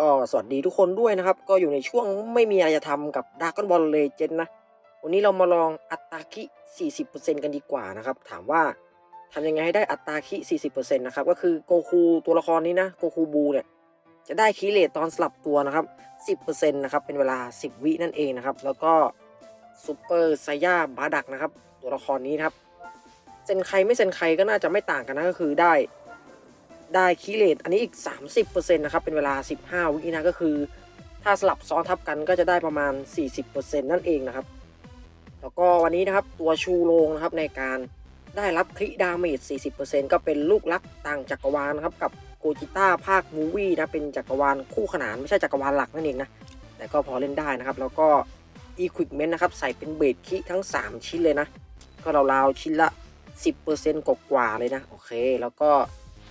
ก็สวัสดีทุกคนด้วยนะครับ ก็อยู่ในช่วงไม่มีอะไรจะทำกับ Dragon Ball Legend นะ วันนี้เรามาลองอัตราคิ 40%กันดีกว่านะครับ ถามว่าทำยังไงให้ได้อัตราคิ 40%นะครับ ก็คือโกคูตัวละครนี้นะ โกคูบูเนี่ย จะได้คีเลตตอนสลับตัวนะครับ 10%นะครับ เป็นเวลา 10 วินั่นเองนะครับ แล้วก็ซูเปอร์ไซย่าบาดักนะครับ ตัวละครนี้นะครับ เซนใครไม่เซนใครก็น่าจะไม่ต่างกันนะ ก็คือได้ ได้คีเลตอันนี้อีก 30%นะครับ เป็นเวลา 15 วินะก็คือ ถ้าสลับซ้อนทับกันก็จะได้ประมาณ 40%นั่นเองนะครับ แล้วก็วันนี้นะครับตัวชูโรงนะครับในการได้รับคริดาเมจ 40%ก็เป็นลูกรักต่างจักรวาลนะครับ กับโกจิต้าภาคมูวี่นะ เป็นจักรวาลคู่ขนาน ไม่ใช่จักรวาลหลักนั่นเองนะ แต่ก็พอเล่นได้นะครับ แล้วก็ Equipment นะครับ ใส่เป็นเบสคิทั้ง 3 ชิ้นเลยนะ ก็ราวๆชิ้นละ 10%กว่าๆเลยนะ โอเค แล้วก็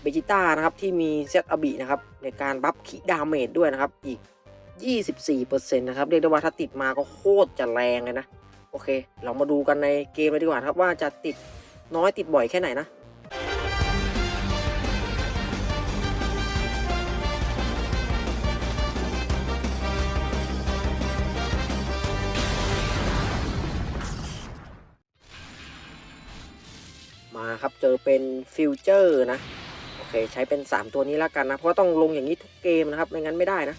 เบจิต้านะครับที่มีเซตอบินะครับในการบัฟคิดาเมจด้วยนะครับอีก 24%นะครับเรียกได้ว่าถ้าติดมาก็โคตรจะแรงเลยนะ โอเค เรามาดูกันในเกมเลยดีกว่าครับว่าจะติดน้อยติดบ่อยแค่ไหนนะมาครับ เจอเป็นฟิวเจอร์นะ เคใช้เป็น 3 ตัวนี้แล้วกันนะ เพราะต้องลงอย่างนี้ทุกเกมนะครับ ไม่งั้นไม่ได้นะ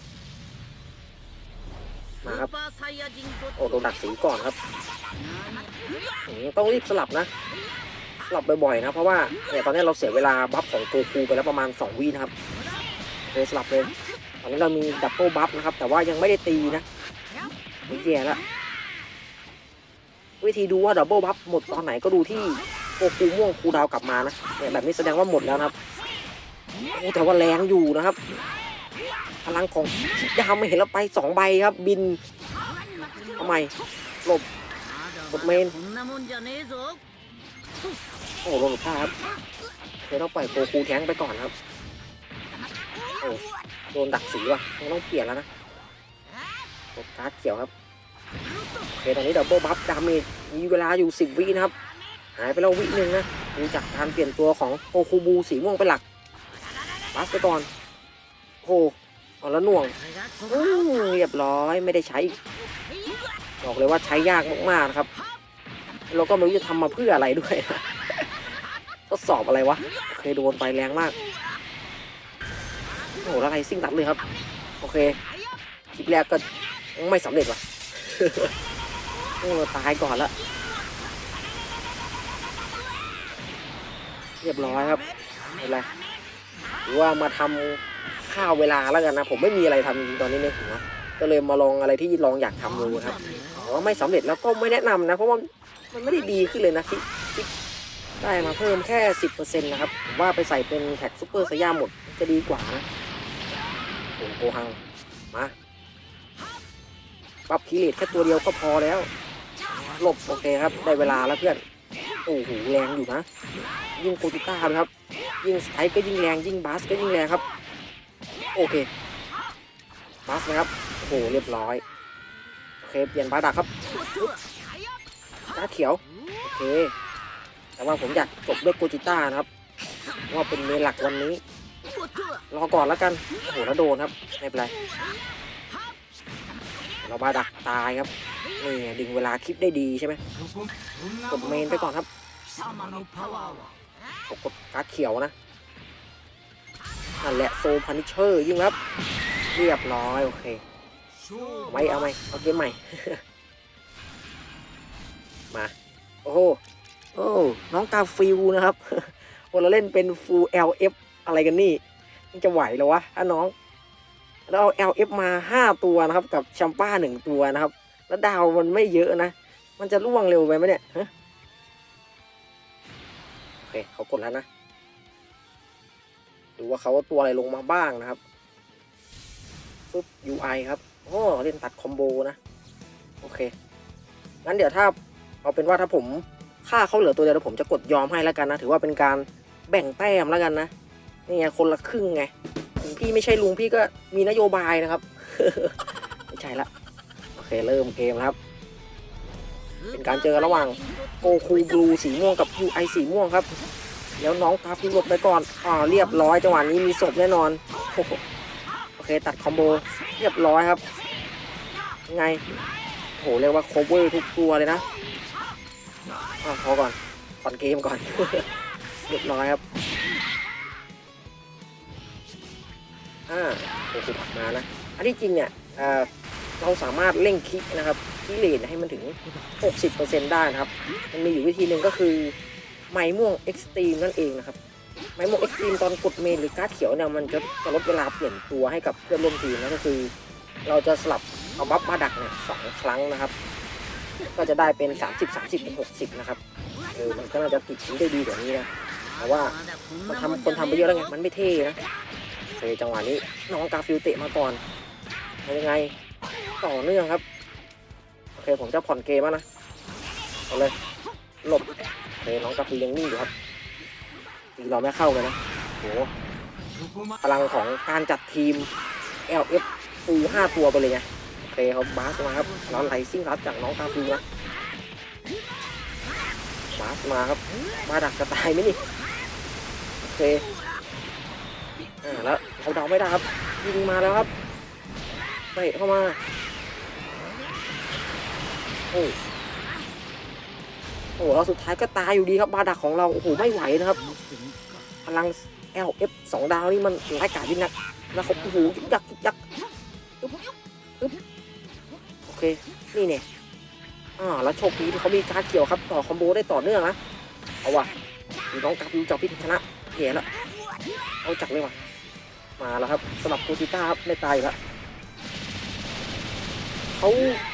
มาครับ โอ้โดนดักสีก่อนครับต้องรีบสลับนะ สลับบ่อยๆนะ เพราะว่าเนี่ยตอนนี้เราเสียเวลาบัฟของโกคูไปแล้วประมาณ 2วินะครับโอเคสลับเลย ตอนนี้เรามีดับเบิลบัฟนะครับ แต่ว่ายังไม่ได้ตีนะไม่แย่ล้ววิธีดูว่าดับเบิลบัฟหมดตอนไหนก็ดูที่โกคูม่วงคูดาวกลับมานะเนี่ยแบบนี้แสดงว่าหมดแล้วนะครับ โอ้แต่ว่าแรงอยู่นะครับ พลังของดาวไม่เห็นแล้วไปสองใบครับ บินทำไมหลบกดเมนโอ้โดนหลุดท่าครับเดี๋ยวต้องปล่อยโกคูแท้งไปก่อนครับโอ้โดนดักสีว่ะต้องเปลี่ยนแล้วนะกดการ์ดเขียวครับโอเคตอนนี้ดับเบิลบัฟดาเมจมีเวลาอยู่สิบวินะครับ หายไปแล้ววิหนึ่งนะดูจากการเปลี่ยนตัวของโกคูบูสีม่วงเป็นหลัก บัสไปก่อนโอ้เอาแล้วหน่วงเรียบร้อยไม่ได้ใช้ บอกเลยว่าใช้ยากมากๆนะครับเราก็ไม่รู้จะทำมาเพื่ออะไรด้วยทดสอบอะไรวะโอเคโดนไปแรงมากโอ้โหแล้วไรซิ่งตัดเลยครับ โอเคคลิปแรกก็ไม่สำเร็จว่ะโอ้เราตายก่อนละเรียบร้อยครับไม่เป็นไร รือว่ามาทำข้าวเวลาแล้วกันนะ ผมไม่มีอะไรทำจริงๆตอนนี้ในหัวก็เลยมาลองอะไรที่ลองอยากทำดูครับแต่ว่าไม่สำเร็จแล้วก็ไม่แนะนำนะ เพราะว่ามันไม่ได้ดีขึ้นเลยนะที่ที่ได้มาเพิ่มแค่สิบเปอร์เซ็นต์นะครับผมว่าไปใส่เป็นแท็กซูเปอร์สยามหมดจะดีกว่านะโอ้โหโกหังมาปรับคีเลตแค่ตัวเดียวก็พอแล้ว หลบโอเคครับ ได้เวลาแล้วเพื่อน โอ้โหแรงอยู่นะ ยิ่งโกจิต้าเลยครับ ยิ่งสไตก็ยิ่งแรง ยิ่งบาสก็ยิ่งแรงครับ โอเค บาสนะครับ โอ้โหเรียบร้อย โอเคเปลี่ยนบาดักครับก้าเขียว โอเค แต่ว่าผมอยากจบด้วยโกจิต้านะครับ ว่าเป็นเมนหลักวันนี้ รอก่อนแล้วกัน โอ้โหแล้วโดนครับ ไม่เป็นไร เราบาดักตายครับนี่ดึงเวลาคลิปได้ดีใช่ไหมกดเมนไปก่อนครับกดการ์ดเขียวนะนั่นแหละโซพันิเชอร์ยิ่งครับ เรียบร้อย โอเคไหมเอาไหมเอาเกมใหม่ มา โอ้โหโอ้น้องกาฟิลนะครับวันเราเล่นเป็นฟูล LF อะไรกันนี่จะไหวเหรอวะถ้าน้อง แล้วเอา LF มาห้าตัวนะครับ กับแชมป้าหนึ่งตัวนะครับ แล้วดาวมันไม่เยอะนะ มันจะล่วงเร็วไปไหมเนี่ยโอเคเขากดแล้วนะ ดูว่าเขาตัวอะไรลงมาบ้างนะครับปุ๊บ UI ครับโอ้เล่นตัดคอมโบนะ โอเค งั้นเดี๋ยวถ้าเอาเป็นว่าถ้าผมฆ่าเขาเหลือตัวเดียวแล้วผมจะกดยอมให้แล้วกันนะ ถือว่าเป็นการแบ่งแต้มแล้วกันนะ นี่ไงคนละครึ่งไง พี่ไม่ใช่ลุงพี่ก็มีนโยบายนะครับไม่ใช่ละโอเคเริ่มเกมครับ เป็นการเจอระหว่างโกคูบลูสีม่วงกับ UI สีม่วงครับ แล้วน้องกาฟิลหลบไปก่อนอ่าเรียบร้อยจังหวะนี้มีศพแน่นอนโอโอเคตัดคอมโบเรียบร้อยครับไงโหเรียกว่าโคเวอร์ทุกตัวเลยนะอะพอก่อนก่อนเกมก่อนเรียบร้อยครับ อ่าโอ้โหผักมานะอันที่จริงเนี่ยเราสามารถเร่งคลิกนะครับคลิกเลนให้มันถึง 60%ได้นะครับ มันมีอยู่วิธีหนึ่งก็คือไม้ม่วงเอ็กซ์ตรีมนั่นเองนะครับไม้ม่วงเอ็กซ์ตรีมตอนกดเมนหรือการ์ดเขียวเนี่ยมันจะจะลดเวลาเปลี่ยนตัวให้กับเพื่อนร่วมทีมนะก็คือ เราจะสลับเอาบัฟมาดักเนี่ยสองครั้งนะครับ ก็จะได้เป็น 30 30เป็น60 นะครับเออมันก็น่าจะติดชิ้นได้ดีกว่านี้นะแต่ว่ามันทำคนทำไปเยอะแล้วไงมันไม่เท่นะ โอเคจังหวะนี้น้องกาฟิลเตะมาก่อนเป็นยังไงต่อเนื่องครับโอเคผมจะผ่อนเกมแล้วนะเอาเลยหลบโอเคน้องกาฟิลยังนิ่งอยู่ครับตีเราไม่เข้าเลยนะโหพลังของการจัดทีม LF ฟูห้าตัวไปเลยไงโอเคเขาบาสมาครับแล้วไหลซิ่งรับจากน้องกาฟิลนะบาสมาครับมาดักจะตายไหมนี่โอเคอ่าแล้ว เขาเดาไม่ได้ครับยิงมาแล้วครับเตะเข้ามาโอ้โอ้เราสุดท้ายก็ตายอยู่ดีครับบาดักของเราโอ้โหไม่ไหวนะครับพลัง LF สองดาวนี่มันร้ายกาจยิ่งนักแล้วเขาโอ้โหยักยักอึ๊บอึ๊บโอเคนี่เนี่ยอ่าแล้วโชคดีที่เขามีการเกี่ยวครับต่อคอมโบได้ต่อเนื่องนะเอาว่ะน้องกับดูจากพิษชนะเหี้ยแล้วเอาจักเลยว่ะ มาแล้วครับสำหรับกูติต้าครับไม่ตายแล้วเขา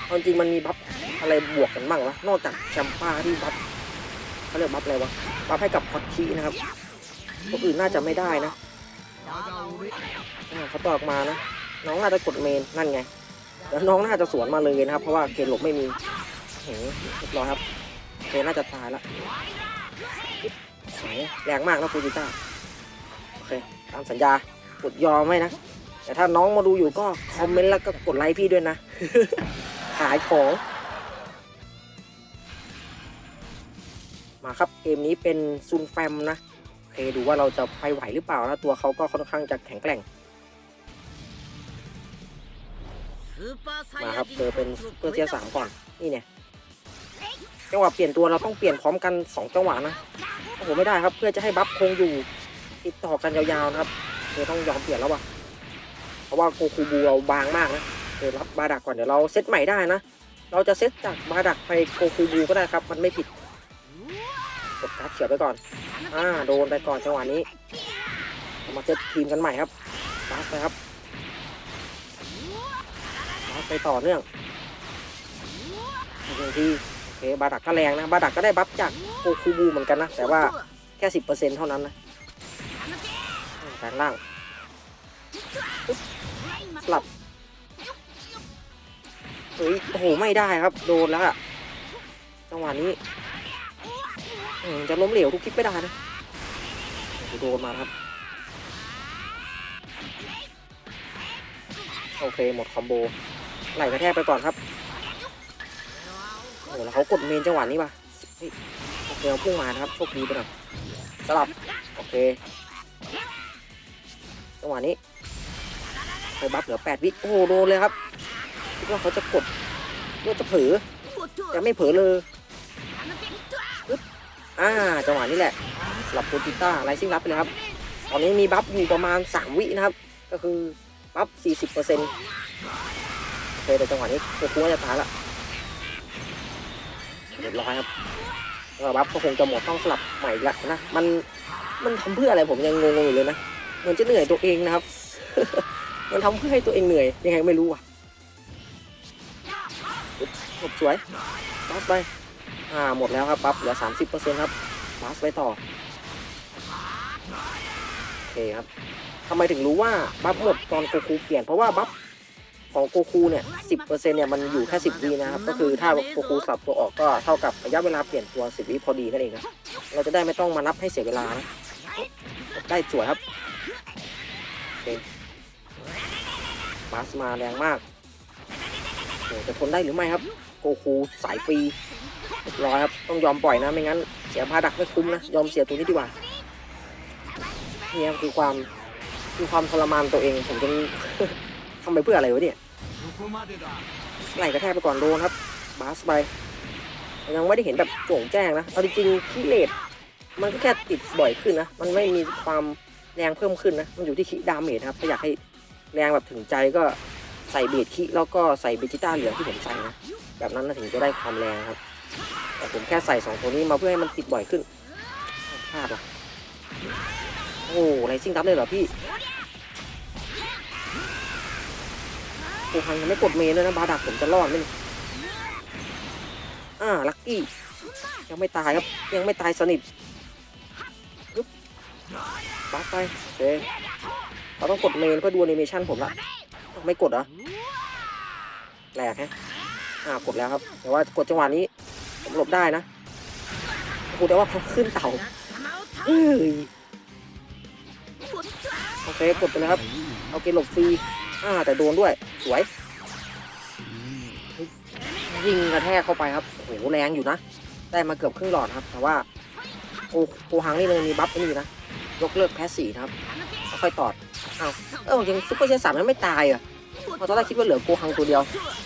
เอาจริงมันมีบัฟอะไรบวกกันบ้างวะนอกจากแชมป้าที่บัฟเขาเรียกบัฟอะไรวะบัฟให้กับพอดคีนะครับตัวอื่นน่าจะไม่ได้นะเขาตอบมานะ น้องน่าจะกดเมนนั่นไงแล้วน้องน่าจะสวนมาเลยนะครับ เพราะว่าเกณฑ์หลบไม่มีโอ้โหเรียบร้อยครับเกณฑ์น่าจะตายละโอ้โหแรงมากนะฟูจิต้าโอเคตามสัญญา กดยอมไหมนะ แต่ถ้าน้องมาดูอยู่ก็คอมเมนต์แล้วก็กดไลค์พี่ด้วยนะ ขายของ มาครับเกมนี้เป็นซูนแฟมนะโอเคดูว่าเราจะไปไหวหรือเปล่านะ ตัวเขาก็ค่อนข้างจะแข็งแกร่ง มาครับเจอเป็นเพื่อเทียสามก่อน นี่เนี่ยจังหวะเปลี่ยนตัวเราต้องเปลี่ยนพร้อมกันสองจังหวะนะ โอ้โห ไม่ได้ครับเพื่อจะให้บัฟคงอยู่ ติดต่อกันยาวๆนะครับ อต้องยอมเปลี่ยนแล้วว่ะ เพราะว่าโกคูบูเราบางมากนะเดี๋ยวรับบาดักก่อนเดี๋ยวเราเซตใหม่ได้นะ เราจะเซตจากบาดักไปโกคูบูก็ได้ครับ มันไม่ผิด กดการ์ดเขียวไปก่อน อ่าโดนไปก่อนจังหวะนี้ามาเซตทีมกันใหม่ครับบาสไปครับบาสไปต่อเนื่องอีกหนึ่งทีโอเคบาดักก็แรงนะ บาดักก็ได้บัฟจากโกคูบูเหมือนกันนะ แต่ว่าแค่สิบเปอร์เซ็นต์เท่านั้นนะ แปลงล่างปึ๊บสลับเฮ้ยโอ้โหไม่ได้ครับ โดนแล้วอะจังหวะนี้อืมจะล้มเหลวทุกคลิปไม่ได้นะโอ้โหโดนมาครับ โอเคหมดคอมโบไหลกระแทกไปก่อนครับโอ้โหแล้วเขากดเมนจังหวะนี้ป่ะเฮ้ยโอเคเอาพุ่งมานะครับโชคดีไปหน่อยสลับ โอเค จังหวะนี้ไปบัฟเหลือแปดวิโอ้โดนเลยครับคิดว่าเขาจะกดว่าจะเผลอแต่ไม่เผลอเลยอ่าจังหวะนี้แหละสำหรับโปรติต้าไลซิ่งรับไปเลยครับ ตอนนี้มีบัฟอยู่ประมาณ 3 วินะครับ ก็คือบัฟ 40%โอเคแต่จังหวะนี้โคคูว่จะตายละเรียบร้อยครับแล้วบัฟก็คงจะหมดต้องสลับใหม่ละนะ มันมันทำเพื่ออะไรผมยังงงๆอยู่เลยนะ มือนจะเหนื่อยตัวเองนะครับ มันทำเพื่อให้ตัวเองเหนื่อย ยังไงไม่รู้อะหบสวยบัฟไป อ่า หมดแล้วครับบัฟเหลือ30%ครับบัสไปต่อ โอเคครับทำไมถึงรู้ว่าบัฟหมดตอนโกคูเปลี่ยน เพราะว่าบัฟของโกคูเนี่ย10%เปอร์เซ็นเนี่ยมันอยู่แค่10วินะครับ ก็คือถ้าโกคูสับตัวออกก็เท่ากับระยะเวลาเปลี่ยนตัว10วิพอดีนั่นเองนะ เราจะได้ไม่ต้องมานับให้เสียเวลานะได้สวยครับ เคบาสมาแรงมากโอ้จะทนได้หรือไม่ครับ โกคูสายฟรีรอยครับ ต้องยอมปล่อยนะ ไม่งั้น เสียพาดักไม่คุ้มนะ ยอมเสียตัวนี้ดีกว่าเนี่ยคือความคือความทรมานตัวเอง ผมจะทำไปเพื่ออะไรวะเนี่ยไหลกระแทกไปก่อนโดนครับ บาสไปยังไม่ได้เห็นแบบโจ่งแจ้งนะ เอาจริงๆคิเลตมันก็แค่ติดบ่อยขึ้นนะ มันไม่มีความ แรงเพิ่มขึ้นนะ มันอยู่ที่คีดาเมจนะครับ ถ้าอยากให้แรงแบบถึงใจก็ใส่เบสคีแล้วก็ใส่เบจิต้าเหลืองที่ผมใส่นะ แบบนั้นนะถึงจะได้ความแรงครับ แต่ผมแค่ใส่สองตัวนี้มาเพื่อให้มันติดบ่อยขึ้นพลาดว่ะโอ้ไรซิ่งทับเลยเหรอพี่โอ้พังยังไม่กดเมนเลยนะ บาดักผมจะรอดไหมอ่า ลักกี้ ยังไม่ตายครับ ยังไม่ตายสนิทปึ๊ บบัสไปโอเคเราต้องกดเมนเพื่อดูแอนิเมชันผมละไม่กดเหรอแหลกฮะอ่ากดแล้วครับ แต่ว่ากดจังหวะนี้ผมหลบได้นะกูแต่ว่าเขาขึ้นเต่าเอ้ยโอเคกดไปเลยครับ เอาเกณฑ์หลบฟรีอ่าแต่โดนด้วยสวยยิงกระแทกเข้าไปครับโอ้โหแรงอยู่นะ ได้มาเกือบครึ่งหลอดครับ แต่ว่าโกโกหังนี่เลยมีบัฟไอ้นี่นะ ยกเลิกแพสสีนะครับแล้วค่อยตอดเอาเออยังซุปเปอร์เชนสามมันไม่ตายอะพอตอนแรกคิดว่าเหลือโกหังตัวเดียว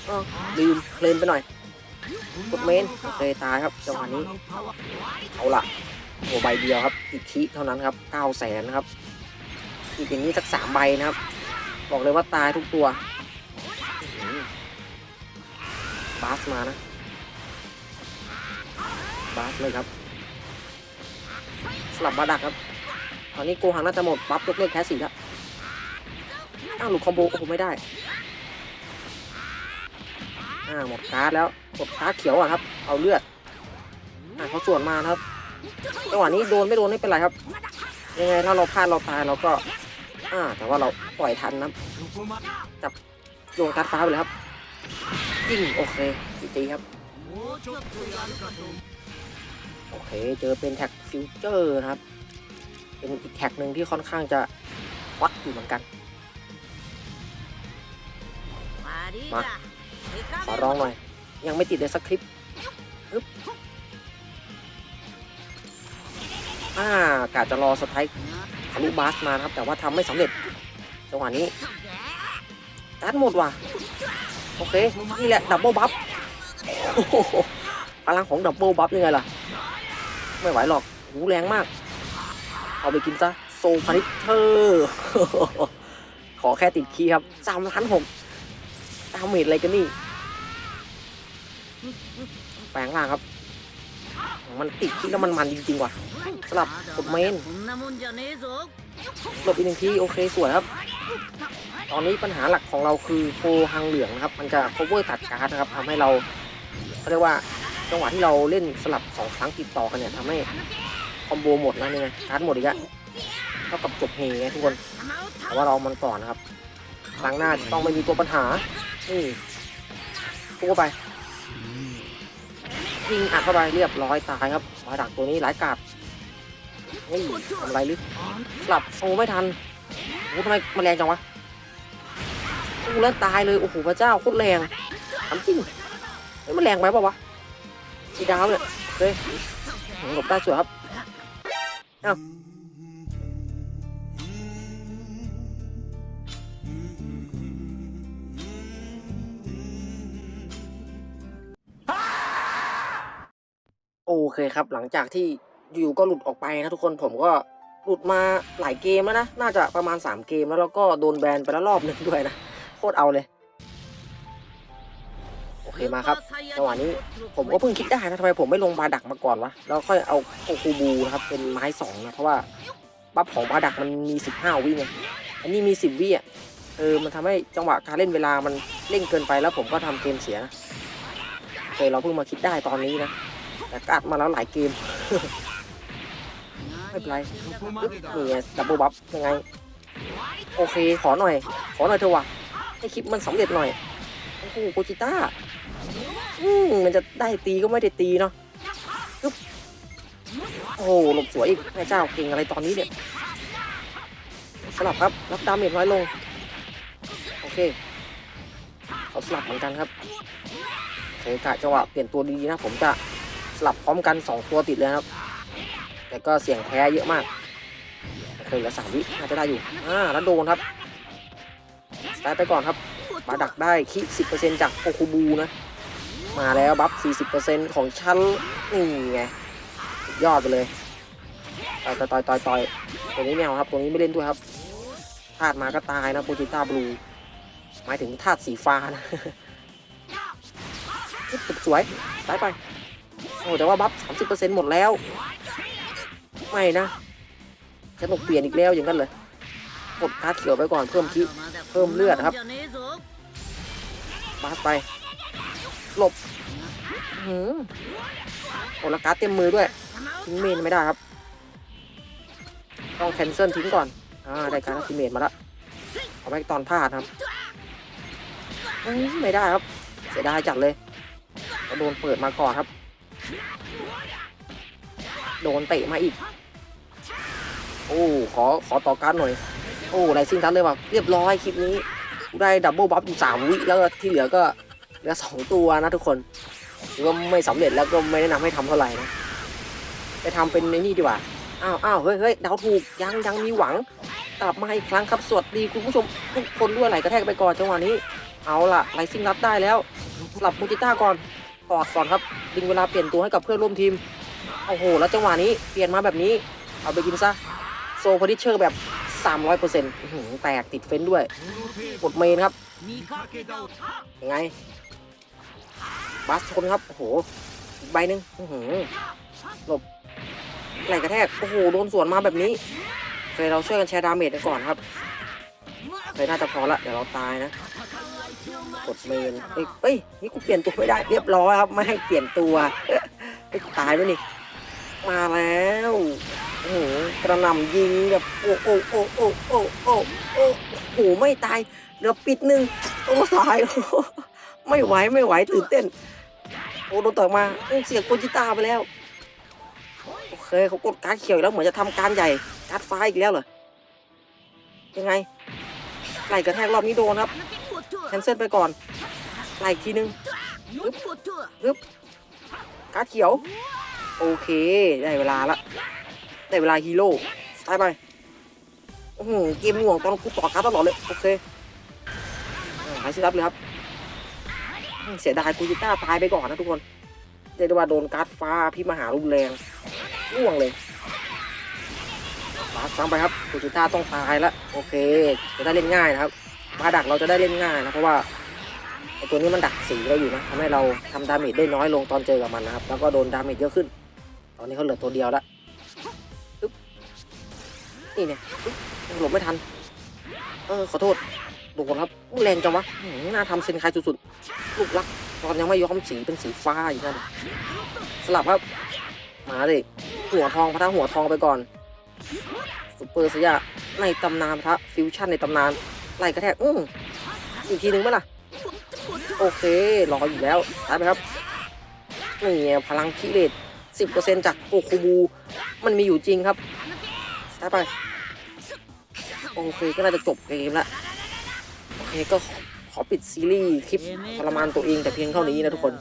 อ้าวลืมเลนไปหน่อยกดเมนโอเคตายครับจังหวะนี้เอาละโอ้ใบเดียวครับติดคิเท่านั้นครับเก้าแสนนะครับอีกอย่างนี้สักสามใบนะครับ บอกเลยว่าตายทุกตัวบาสมานะบาสเลยครับ สลับบาดักครับ ตอนนี้โกหังน่าจะหมดปั๊บยกเลิกแคสสี่แล้วอ้าวหลุดคอมโบโอ้โหไม่ได้อ่าหมดการ์ดแล้วหมดการ์ดเขียวอะครับ เอาเลือดอ่าเขาส่วนมาครับระหว่างนี้โดนไม่โดนไม่เป็นไรครับ ยังไงถ้าเราพลาดเราตายเราก็อ่าแต่ว่าเราปล่อยทันนะจับโยงการ์ดฟ้าไปเลยครับยิงโอเคจีครับโอเค เจอเป็นแท็กฟิวเจอร์นะครับ เป็นอีกแท็กหนึ่งที่ค่อนข้างจะวัดอยู่เหมือนกัน มา ขอร้องหน่อย ยังไม่ติดเลยสักคลิปอึ๊บอ่ากาจะรอสไตล์ทะลุบาสมานะครับ แต่ว่าทำไม่สำเร็จ จังหวะนี้การ์ดหมดว่ะ โอเค นี่แหละ ดับเบิลบัฟโอ้โหพลังของดับเบิลบัฟยังไงล่ะ ไม่ไหวหรอกหูแรงมาก เอาไปกินซะโซพาริเตอร์ขอแค่ติดคีย์ครับสามล้นหกตามเมดอะไรกันนี่ แปลงล่างครับ มันติดคีย์แล้วมันมันจริงๆว่ะสลับกดเมนหลบอีกหนึ่งทีโอเคสวยครับ ตอนนี้ปัญหาหลักของเราคือโฟหังเหลืองนะครับ มันจะ cover ตัดการ์ดนะครับทำให้เราเรียกว่าจังหวะที่เราเล่นสลับสองครั้งติดต่อกันเนี่ยทำให้ อมโบหมดแล้วนี่ไงการ์ดหมดอีกแล้วเท่ากับจบเฮไงทุกคนแต่ว่าเรามันก่อนนะครับครั้งหน้าต้องไม่มีตัวปัญหานี่พุ่งเข้าไปยิงอัดเข้าไปเรียบร้อยตายครับมาดักตัวนี้หลายกาดเฮ้ยทำอะไรลึกสลับโอ้ไม่ทันโอ้ทำไมมันแรงจังวะโอ้แล้วตายเลยโอ้โหพระเจ้าโคตรแรงทำจริงมันแรงไปเปล่าวะสีดาวเนี่ยเฮ้ยหลบได้สวยครับ เอ้าโอเคครับ หลังจากที่อยู่ก็หลุดออกไปนะทุกคนผมก็หลุดมาหลายเกมแล้วนะ น่าจะประมาณ 3 เกมแล้วแล้วก็โดนแบนไปแล้วรอบหนึ่งด้วยนะ โคตรเอาเลย โอเคมาครับจังหวะนี้ผมก็เพิ่งคิดได้นะทำไมผมไม่ลงบาดักมาก่อนวะแล้วค่อยเอาโคูบูนะครับเป็นไม้สองนะเพราะว่าบัฟของบาดักมันมี 15 วิไงอันนี้มี 10 วิอะเออมันทำให้จังหวะการเล่นเวลามันเร่งเกินไปแล้วผมก็ทำเกมเสียนะเคยเราเพิ่งมาคิดได้ตอนนี้นะแต่กัดมาแล้วหลายเกมไม่เป็นไรนี่ดับเบิลบัฟยังไง โอเค ขอหน่อย ขอหน่อยเถอะวะให้คลิปมันสำเร็จหน่อย โอ้โหโกจิต้า อืมมันจะได้ตีก็ไม่ได้ตีเนาะโอ้โหหลบสวยอีกแม่เจ้าเก่งอะไรตอนนี้เนี่ยสลับครับรับดาเมจน้อยลง โอเคเขาสลับเหมือนกันครับโอเคกะจังหวะเปลี่ยนตัวดีๆนะ ผมจะสลับพร้อมกัน 2 ตัวติดเลยครับ แต่ก็เสี่ยงแพ้เยอะมากเคยเลือสามวิน่าจะได้อยู่อ่าแล้วโดนครับสไตล์ไปก่อนครับ บาดักได้คิสิบเปอร์เซ็นต์จากโอคูบูนะ มาแล้วบัฟสี่สิบเปอร์เซ็นต์ของฉันนี่ไงยอดไปเลยต่อยต่อยต่อยต่อยตัวนี้ไม่เอาครับตัวนี้ไม่เล่นด้วยครับธาตุมาก็ตายนะโปรจิต้าบลูหมายถึงธาตุสีฟ้านะสุดสวยสายไปโอ้แต่ว่าบัฟสามสิบเปอร์เซ็นต์หมดแล้ว ไม่นะฉันต้องเปลี่ยนอีกแล้วอย่างนั้นเลยกดการ์ดเขียวไปก่อนเพิ่มคิเพิ่มเลือดครับ บาสไป หลบอื้อหือโอ้และการ์ดเต็มมือด้วย ทิ้งเมนไม่ได้ครับ ต้องแคนเซิลทิ้งก่อน อ่า ได้การ์ดทิเมนมาแล้วเอาไว้ตอนพลาดครับอื้อไม่ได้ครับ เสียดายจัดเลยแล้วโดนเปิดมาก่อนครับ โดนเตะมาอีก โอ้ ขอ ขอต่อการดหน่อย โอ้ไรซิ่งทันเลยว่ะ เรียบร้อยคลิปนี้ ได้ดับเบิลบัฟอยู่สามวิแล้วก็ที่เหลือก็เหลือสองตัวนะทุกคนถือว่าไม่สำเร็จแล้วก็ไม่แนะนำให้ทำเท่าไหร่นะไปทำเป็นในนี่ดีกว่าอ้าวอ้าวเฮ้ยเฮ้ยเดาวถูกยังยังมีหวังกลับมาอีกครั้งครับสวัสดีคุณผู้ชมทุกคนด้วยไหลกระแทกไปก่อนจังหวะนี้ เอาล่ะไรซิ่งรับได้แล้วสลับมูจิต้าก่อนกอดก่อนครับดึงเวลาเปลี่ยนตัวให้กับเพื่อนร่วมทีมโอ้โห แล้วจังหวะนี้เปลี่ยนมาแบบนี้เอาไปกินซะโซพอดิเชอร์แบบ สามร้อยเปอร์เซ็นต์แตกติดเฟ้นด้วยกดเมนครับยังไงบัสชนครับโอ้โหใบหนึ่งหลบไหลกระแทกโอ้โหโดนสวนมาแบบนี้เฟยเราช่วยกันแชร์ดาเมจกันก่อนครับเฟยน่าจะพอละเดี๋ยวเราตายนะกดเมนเอ้ยนี่กูเปลี่ยนตัวไม่ได้เรียบร้อยครับไม่ให้เปลี่ยนตัวตายแล้วนี่มาแล้ว กระหน่ำยิงแบบโอ้โอ้โอ้โอ้โอ้โอ้โอ้โหไม่ตายเหลือปิดหนึ่งโอ้ตายโอ้ไม่ไหวไม่ไหวตื่นเต้น โอ้โดนต่อยมาเสียโกจิต้าไปแล้วโอเคเขากดการเขียวแล้วเหมือนจะทำการใหญ่การดฟ้าอีกแล้วเหรอยังไงไหลกระแทกรอบนี้โดนครับแคนเซิลไปก่อนไหลอีกทีนึงการเขียว โอเค ได้เวลาละ ได้เวลาฮีโร่สไตล์ไปโอ้โหเกมหน่วงตอนกูต่อการดตลอดเลยโอเคหายสิรับเลยครับเสียดายกูจิต้าตายไปก่อนนะทุกคนเรียกได้ว่าโดนการ์ดฟ้าพี่มหารุนแรงร่วงเลยบาสซ้ำไปครับกูจิต้าต้องตายแล้วโอเค จะได้เล่นง่ายนะครับบาดักเราจะได้เล่นง่ายนะเพราะว่าไอตัวนี้มันดักสีเราอยู่นะทำให้เราทำดาเมจได้น้อยลงตอนเจอกับมันนะครับ แล้วก็โดนดาเมจเยอะขึ้น ตอนนี้เขาเหลือตัวเดียวแล้ว นี่เนี่ยหลบไม่ทัน เออขอโทษโดนครับแรงจังวะน่าทำเซนคายสุดๆลูกรักตอนยังไม่ย้อมสีเป็นสีฟ้าอยู่นั่นสลับครับ มาดิหัวทองพระหัวทองไปก่อนซุปเปอร์สยาในตำนานพระฟิวชั่นในตำนานไล่กระแทกอื้ออีกทีนึงไหมล่ะ โอเครออยู่แล้วตายไปครับนี่พลังคิเลตสิบเปอร์เซ็นจากโอคูบู มันมีอยู่จริงครับตายไป โอเค ก็น่าจะจบเกมละโอเคก็ขอขอปิดซีรีส์คลิปทรมานตัวเองแต่เพียงเท่านี้นะทุกคน